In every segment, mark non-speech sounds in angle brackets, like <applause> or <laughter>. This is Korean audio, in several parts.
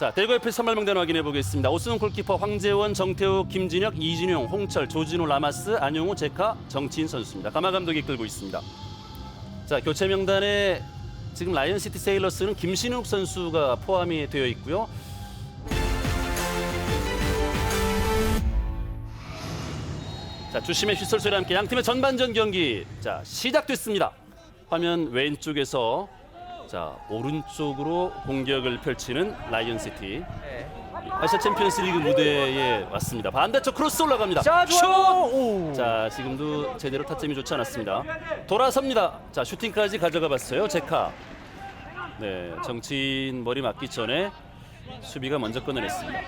자, 대구 FA 선발 명단 확인해 보겠습니다. 오승훈 골키퍼 황재원, 정태우, 김진혁, 이진용, 홍철, 조진우, 라마스, 안용호, 제카, 정치인 선수입니다. 가마 감독이 이끌고 있습니다. 자, 교체 명단에 지금 라이언시티 세일러스는 김신욱 선수가 포함이 되어 있고요. 자, 주심의 휘슬 소리와 함께 양 팀의 전반전 경기 자, 시작됐습니다. 화면 왼쪽에서 자, 오른쪽으로 공격을 펼치는 라이언시티. 네. 아시아 챔피언스 리그 무대에 왔습니다. 반대쪽 크로스 올라갑니다. 자, 슛! 자, 지금도 제대로 타점이 좋지 않았습니다. 돌아섭니다. 자, 슈팅까지 가져가 봤어요. 제카. 네, 정치인 머리 맞기 전에 수비가 먼저 끊어냈습니다.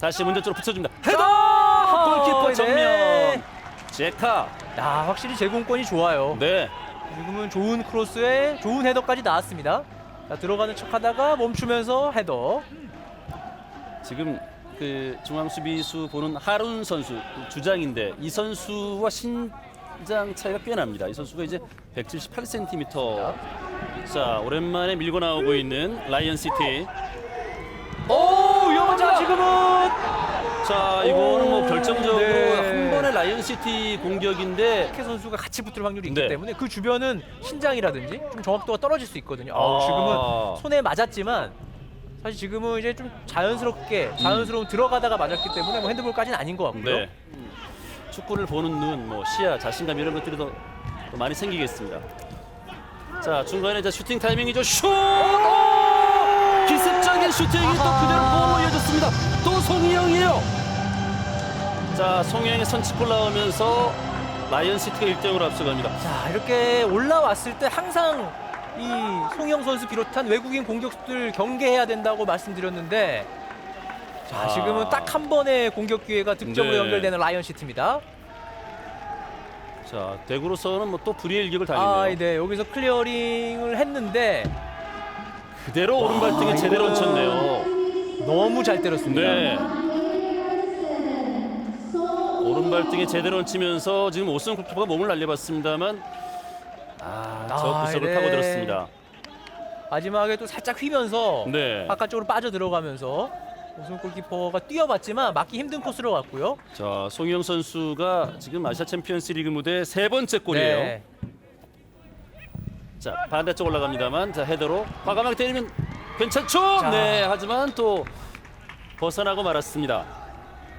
다시 문제 쪽으로 붙여줍니다. 헤더! 골키퍼 네. 정면. 제카. 야, 확실히 제공권이 좋아요. 네. 지금은 좋은 크로스에 좋은 헤더까지 나왔습니다. 자, 들어가는 척하다가 멈추면서 헤더. 지금 그 중앙 수비수 보는 하룬 선수 주장인데 이 선수와 신장 차이가 꽤 납니다. 이 선수가 이제 178cm. 자 오랜만에 밀고 나오고 있는 라이언 시티. 오 자, 지금은 자 이거는 뭐 오, 결정적으로 네. 한 번의 라이언 시티 공격인데 케 선수가 같이 붙을 확률이 있기 네. 때문에 그 주변은 신장이라든지 좀 정확도가 떨어질 수 있거든요. 아우, 아. 지금은 손에 맞았지만 사실 지금은 이제 좀 자연스럽게 자연스러운 들어가다가 맞았기 때문에 뭐 핸드볼까지는 아닌 것 같고요. 네. 축구를 보는 눈, 뭐 시야, 자신감 이런 것들이 더, 더 많이 생기겠습니다. 자 중간에 자 슈팅 타이밍이죠. 슛! 오! 기습적인 슈팅이 또 그대로 골로 이어졌습니다. 또 송희영이에요. 자 송희영의 선취골 나오면서 라이언 시티가 1대0으로 앞서갑니다. 자 이렇게 올라왔을 때 항상 이 송영 선수 비롯한 외국인 공격수들 경계해야 된다고 말씀드렸는데 자 아. 지금은 딱한 번의 공격 기회가 득점으로 네. 연결되는 라이언 시티입니다. 자 대구로서는 뭐 또 불의의 일격을 당했네요. 아, 네 여기서 클리어링을 했는데 그대로 오른발등에 제대로 이거는 얹혔네요. 너무 잘 때렸습니다. 네. 오른발 등에 제대로 얹히면서 지금 오승 골키퍼가 몸을 날려봤습니다만 아, 저 아, 구석을 네. 파고들었습니다. 마지막에 또 살짝 휘면서 네. 바깥쪽으로 빠져 들어가면서 오승 골키퍼가 뛰어봤지만 막기 힘든 코스로 갔고요. 자, 송영 선수가 지금 아시아 챔피언스 리그 무대 세 번째 골이에요. 네. 자, 반대쪽 올라갑니다만 자, 헤더로 과감하게 때리면 괜찮죠? 자. 네, 하지만 또 벗어나고 말았습니다.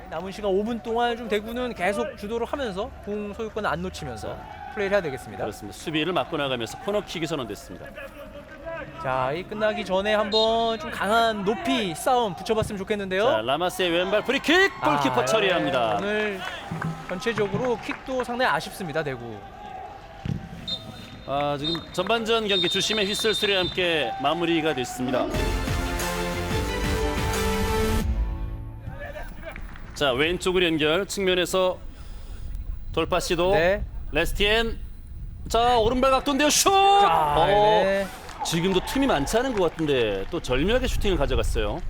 남은 시간 5분 동안 좀 대구는 계속 주도를 하면서 공 소유권을 안 놓치면서 플레이를 해야 되겠습니다. 그렇습니다. 수비를 맞고 나가면서 코너킥이 선언됐습니다. 자, 이 끝나기 전에 한번 좀 강한 높이 싸움 붙여봤으면 좋겠는데요. 자, 라마스의 왼발 프리킥 골키퍼 아, 처리합니다. 오늘 전체적으로 킥도 상당히 아쉽습니다, 대구. 아, 지금 전반전 경기 주심의 휘슬 소리와 함께 마무리가 됐습니다. 자, 왼쪽으로 연결 측면에서 돌파 시도 네. 레스티엔 자, 오른발 각도인데요. 슛! 자, 어, 네. 지금도 틈이 많지 않은 것 같은데 또 절묘하게 슈팅을 가져갔어요.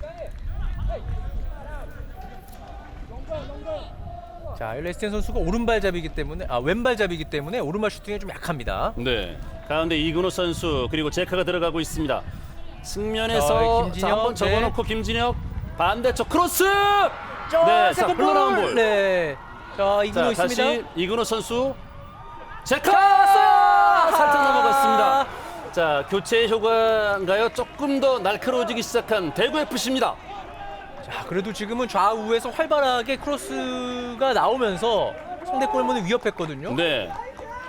자, 레스텐 선수가 오른발잡이기 때문에 아, 왼발잡이기 때문에 오른발 슈팅에 좀 약합니다. 네. 가운데 이근호 선수 그리고 제카가 들어가고 있습니다. 자, 측면에서 김진혁, 자, 한번 네. 접어놓고 김진혁 반대쪽 크로스. 자, 네, 자 세컨볼! 흘러나온 볼. 네. 자, 이근호 자, 있습니다. 다시 이근호 선수 제카 자, 살짝. 넘어갔습니다. 자 교체 효과인가요? 조금 더 날카로워지기 시작한 대구 FC입니다. 자, 그래도 지금은 좌우에서 활발하게 크로스가 나오면서 상대 골문을 위협했거든요. 네,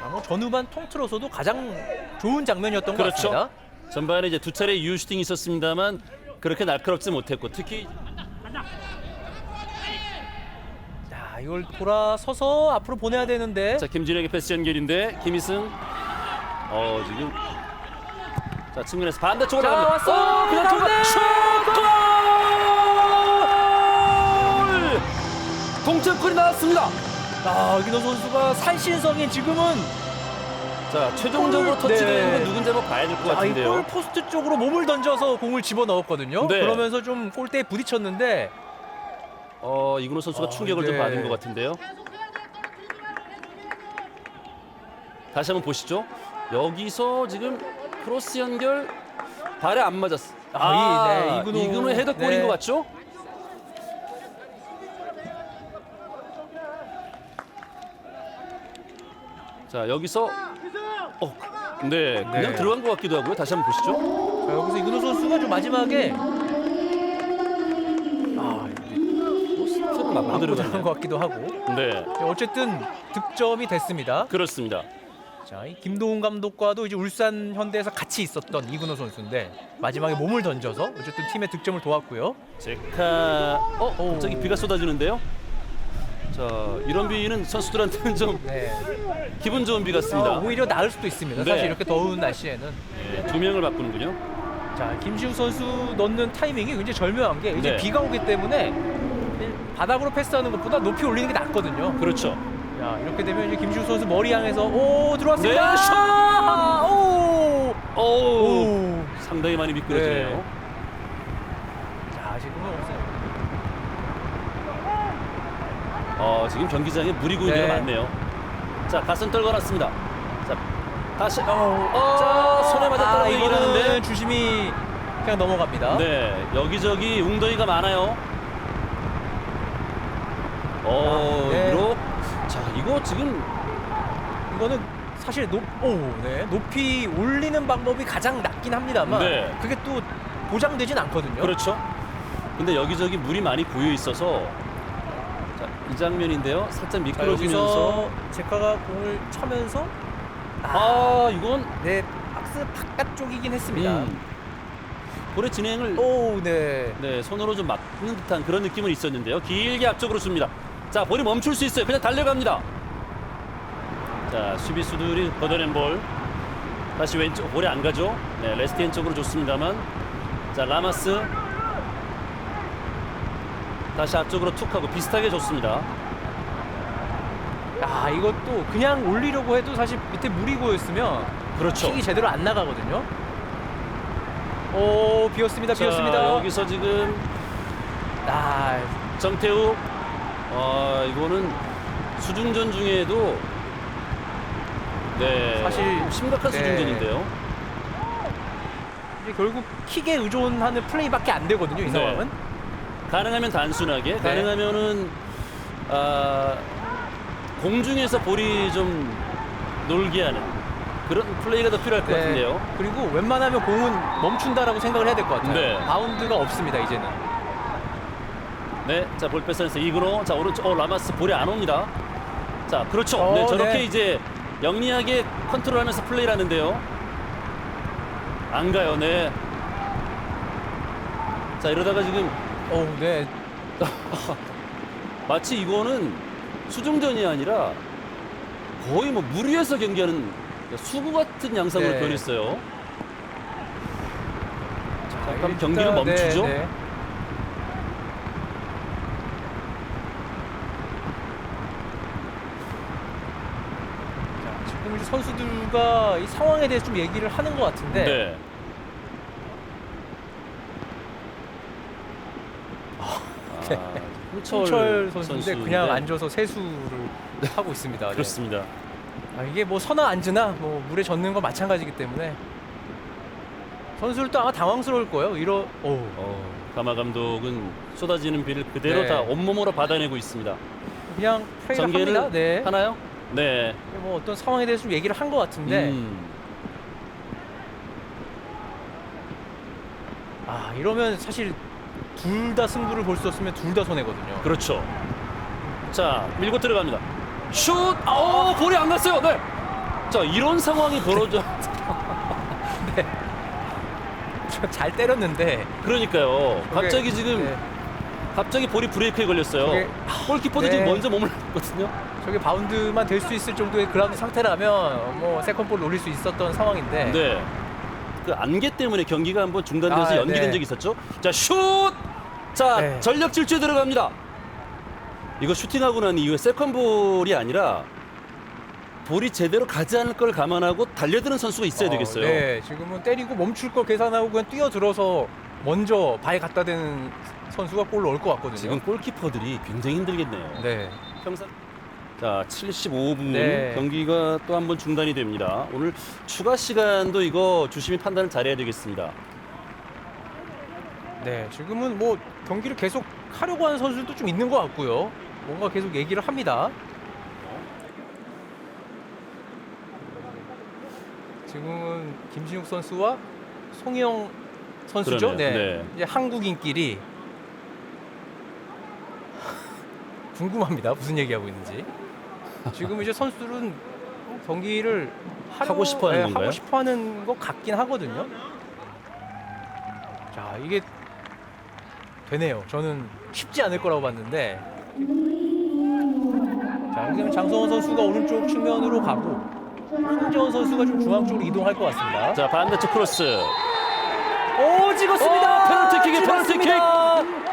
아, 뭐 전후반 통틀어서도 가장 좋은 장면이었던 것 그렇죠. 같습니다. 전반에 이제 두 차례 이유 슈팅이 있었습니다만 그렇게 날카롭지 못했고 특히 자, 이걸 돌아서서 앞으로 보내야 되는데 자 김진혁의 패스 연결인데 김희승 어 지금 자 측면에서 반대쪽으로 자, 갑니다. 왔어! 어, 그냥 가운데! 돌아 슛! 골! 동점골이 나왔습니다. 아, 이근호 선수가 살신성인 지금은 자 최종적으로 골! 터치되는 네. 건 누군지 한번 봐야 될것 자, 이 같은데요. 골 포스트 쪽으로 몸을 던져서 공을 집어 넣었거든요. 네. 그러면서 좀 골대에 부딪혔는데 어 이근호 선수가 아, 충격을 네. 좀 받은 것 같은데요. 다시 한번 보시죠. 여기서 지금 크로스 연결 발에 안 맞았어. 아, 이, 네, 이근호, 이근호 의 헤더골인 네. 것 같죠? 자 여기서 어, 네 그냥 네. 들어간 것 같기도 하고요. 다시 한번 보시죠. 자, 여기서 이근호 선수가 좀 마지막에 맞고 들어간 들어갔네요. 것 같기도 하고 네 어쨌든 득점이 됐습니다. 그렇습니다. 자, 이 김도훈 감독과도 이제 울산 현대에서 같이 있었던 이근호 선수인데 마지막에 몸을 던져서 어쨌든 팀의 득점을 도왔고요. 제카 어 오. 갑자기 비가 쏟아지는데요. 자 이런 비는 선수들한테는 좀 네. 기분 좋은 비 같습니다. 어, 오히려 나을 수도 있습니다. 네. 사실 이렇게 더운 날씨에는 네, 두 명을 바꾸는군요. 자 김시우 선수 넣는 타이밍이 굉장히 절묘한 게 이제 네. 비가 오기 때문에 바닥으로 패스하는 것보다 높이 올리는 게 낫거든요. 그렇죠. 야 이렇게 되면 이제 김시우 선수 머리 향해서 오 들어왔습니다. 네, 슛! 아, 오. 오, 오. 상당히 많이 미끄러지네요. 네. 자 지금은 없어요. 어, 지금 경기장에 물이 고이는 네. 가 많네요. 자, 가슴 떨궈놨습니다. 자, 다시. 어, 자, 손에 맞아 아, 이거는 하는데. 주심이 그냥 넘어갑니다. 네, 여기저기 웅덩이가 많아요. 어, 아, 네. 이로. 자, 이거 지금 이거는 사실 높, 오, 네. 높이 올리는 방법이 가장 낫긴 합니다만 네. 그게 또 보장되진 않거든요. 그렇죠. 근데 여기저기 물이 많이 고여 있어서 자, 이 장면인데요. 살짝 자, 미끄러지면서 여기서 제카가 공을 차면서 아, 아, 이건 네 박스 바깥쪽이긴 했습니다. 음, 볼의 진행을 오, 네. 네, 손으로 좀 막는 듯한 그런 느낌은 있었는데요. 길게 앞쪽으로 줍니다. 자, 볼이 멈출 수 있어요. 그냥 달려갑니다. 자, 수비수들이 걷어낸 볼. 다시 왼쪽, 볼이 안 가죠. 네, 레스티엔 쪽으로 좋습니다만. 자, 라마스. 다시 앞쪽으로 툭 하고 비슷하게 좋습니다. 아, 이것도 그냥 올리려고 해도 사실 밑에 물이 고였으면 그렇죠. 킥이 제대로 안 나가거든요. 오, 비었습니다. 자, 비었습니다. 여기서 지금 아, 정태우. 아, 이거는 수중전 중에도 네, 사실, 심각한 네. 수중전인데요. 이제 결국 킥에 의존하는 플레이밖에 안 되거든요. 이 네. 상황은. 가능하면 단순하게, 네. 가능하면은 아, 공중에서 볼이 좀 놀게 하는 그런 플레이가 더 필요할 것 네. 같은데요. 그리고 웬만하면 공은 멈춘다라고 생각을 해야 될 것 같아요. 네. 바운드가 없습니다 이제는. 네, 자볼 뺏어내서 이근호, 자 오른쪽, 어 라마스 볼이 안 옵니다. 자 그렇죠. 어, 네, 저렇게 네. 이제 영리하게 컨트롤하면서 플레이를 하는데요. 안 가요, 네. 자 이러다가 지금 오, 네. <laughs> 마치 이거는 수중전이 아니라 거의 뭐 물 위에서 경기하는 수구 같은 양상으로 네. 변했어요. 잠깐 일단, 경기를 멈추죠. 네, 네. 자, 지금 이제 선수들과 이 상황에 대해서 좀 얘기를 하는 것 같은데 네. 아, 홍철, 홍철 선수인데 그냥 앉아서 세수를 하고 있습니다. 네. 그렇습니다. 아, 이게 뭐 서나 앉으나 뭐 물에 젖는 건 마찬가지기 때문에 선수들도 아마 당황스러울 거예요. 이러 오. 어, 가마 감독은 쏟아지는 비를 그대로 네. 다 온몸으로 받아내고 있습니다. 그냥 전개를 합니다. 네. 하나요? 네. 뭐 어떤 상황에 대해서 좀 얘기를 한 것 같은데 음, 아 이러면 사실 둘 다 승부를 볼 수 없으면 둘 다 손해거든요. 그렇죠. 자, 밀고 들어갑니다. 슛! 어, 볼이 안 갔어요. 네. 자, 이런 상황이 벌어져. <laughs> 잘 때렸는데 그러니까요. 갑자기 지금 네, 갑자기 볼이 브레이크에 걸렸어요. 그게- 골키퍼도 네. 지금 먼저 몸을 <laughs> 놨거든요. 저게 바운드만 될 수 있을 정도의 그라운드 상태라면 뭐 세컨볼 노릴 수 있었던 상황인데 네. 그 안개 때문에 경기가 한번 중단돼서 아, 연기된 네. 적이 있었죠. 자, 슛! 자, 네. 전력 질주에 들어갑니다. 이거 슈팅하고 난 이후에 세컨볼이 아니라 볼이 제대로 가지 않을 걸 감안하고 달려드는 선수가 있어야 어, 되겠어요. 네, 지금은 때리고 멈출 걸 계산하고 그냥 뛰어들어서 먼저 발에 갖다 대는 선수가 골 넣을 것 같거든요. 지금 골키퍼들이 굉장히 힘들겠네요. 네. 평상 자 75분 네. 경기가 또 한 번 중단이 됩니다. 오늘 추가 시간도 이거 주심이 판단을 잘해야 되겠습니다. 네, 지금은 뭐 경기를 계속 하려고 하는 선수들도 좀 있는 것 같고요. 뭔가 계속 얘기를 합니다. 지금은 김진욱 선수와 송영 선수죠. 그러네요. 네. 네. 이제 한국인끼리 <laughs> 궁금합니다. 무슨 얘기하고 있는지. 지금 이제 선수들은 경기를 하려- 하고 싶어 하는 네, 건가요? 하고 싶어 하는 것 같긴 하거든요. 자, 이게 되네요. 저는 쉽지 않을 거라고 봤는데. 자, 지금 장성원 선수가 오른쪽 측면으로 가고 황재원 선수가 좀 중앙 쪽으로 이동할 것 같습니다. 자 반대쪽 크로스. 오, 찍었습니다. 오, 페널티킥이에요, 페널티킥. 찍었습니다.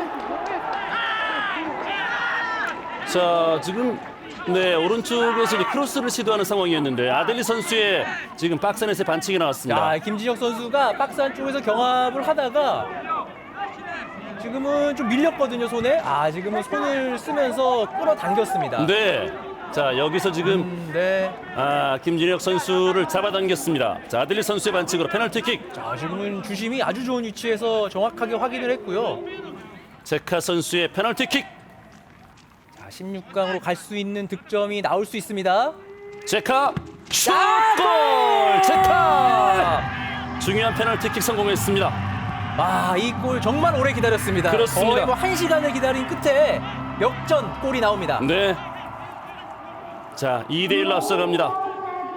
자 지금 네 오른쪽에서 이제 크로스를 시도하는 상황이었는데 아델리 선수의 지금 박스 안에서 반칙이 나왔습니다. 자, 김진혁 선수가 박스 안쪽에서 경합을 하다가 지금은 좀 밀렸거든요, 손에. 아, 지금은 손을 쓰면서 끌어당겼습니다. 네. 자 여기서 지금 음, 네. 아 김진혁 선수를 잡아당겼습니다. 자 아델리 선수의 반칙으로 페널티킥. 자, 지금은 주심이 아주 좋은 위치에서 정확하게 확인을 했고요. 제카 선수의 페널티킥. 자, 16강으로 갈 수 있는 득점이 나올 수 있습니다. 제카 슛! 아, 골! 제카! 중요한 페널티킥 성공했습니다. 아, 이 골 정말 오래 기다렸습니다. 그렇습니다. 거의 뭐한 시간을 기다린 끝에 역전 골이 나옵니다. 네. 자 2대 1로 앞서갑니다.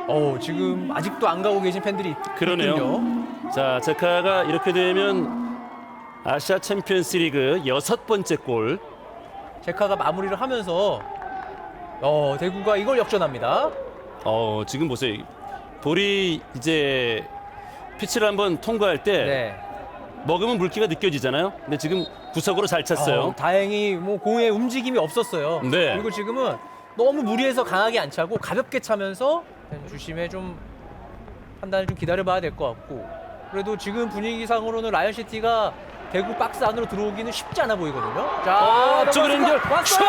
어, 지금 아직도 안 가고 계신 팬들이 그러네요. 있군요. 자 제카가 이렇게 되면 아시아 챔피언스 리그 여섯 번째 골. 제카가 마무리를 하면서 어, 대구가 이걸 역전합니다. 어 지금 보세요. 볼이 이제 피치를 한번 통과할 때 네. 먹으면 물기가 느껴지잖아요. 근데 지금 구석으로 잘 찼어요. 어, 다행히 뭐 공의 움직임이 없었어요. 네. 그리고 지금은 너무 무리해서 강하게 안 차고 가볍게 차면서 주심에 좀 판단을 좀 기다려봐야 될 것 같고 그래도 지금 분위기상으로는 라이언 시티가 대구 박스 안으로 들어오기는 쉽지 않아 보이거든요. 자, 어, 쪽으로 연결. 슛!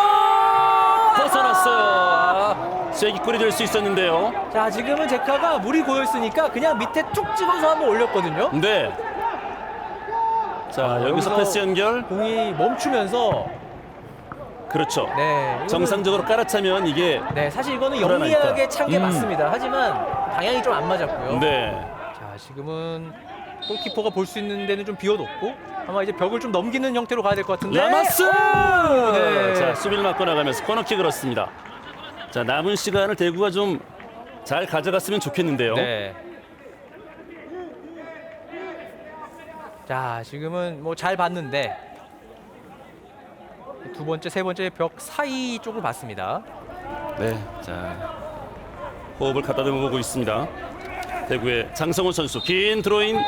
벗어났어요. 아, 쐐기골이 될 수 있었는데요. 자, 지금은 제카가 물이 고여 있으니까 그냥 밑에 툭 찍어서 한번 올렸거든요. 네. 자 아, 여기서 패스 연결. 공이 멈추면서 그렇죠. 네, 이거는- 정상적으로 깔아차면 이게 네, 사실 이거는. 영리하게 찬게 음. 맞습니다. 하지만 방향이 좀 안 맞았고요. 네. 자, 지금은 골키퍼가 볼 수 있는 데는 좀 비워놓고 아마 이제 벽을 좀 넘기는 형태로 가야 될 것 같은데. 라마스! 오, 네. 자, 수비를 맞고 나가면서 코너킥을 얻습니다. 자, 남은 시간을 대구가 좀 잘 가져갔으면 좋겠는데요. 네. 자, 지금은 뭐 잘 봤는데 두 번째, 세 번째 벽 사이 쪽을 봤습니다. 네. 자, 호흡을 가다듬어 보고 있습니다. 대구의 장성훈 선수 긴 드로인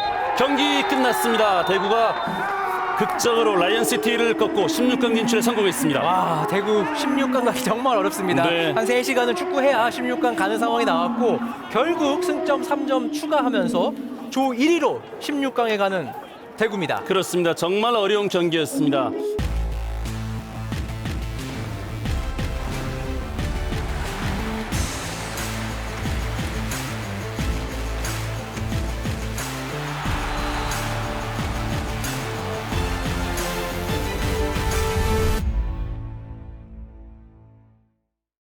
경기 끝났습니다. 대구가 극적으로 라이언시티를 꺾고 16강 진출에 성공했습니다. 와, 대구 16강 가기 정말 어렵습니다. 네. 한 3시간은 축구해야 16강 가는 상황이 나왔고 결국 승점 3점 추가하면서 조 1위로 16강에 가는 대구입니다. 그렇습니다. 정말 어려운 경기였습니다.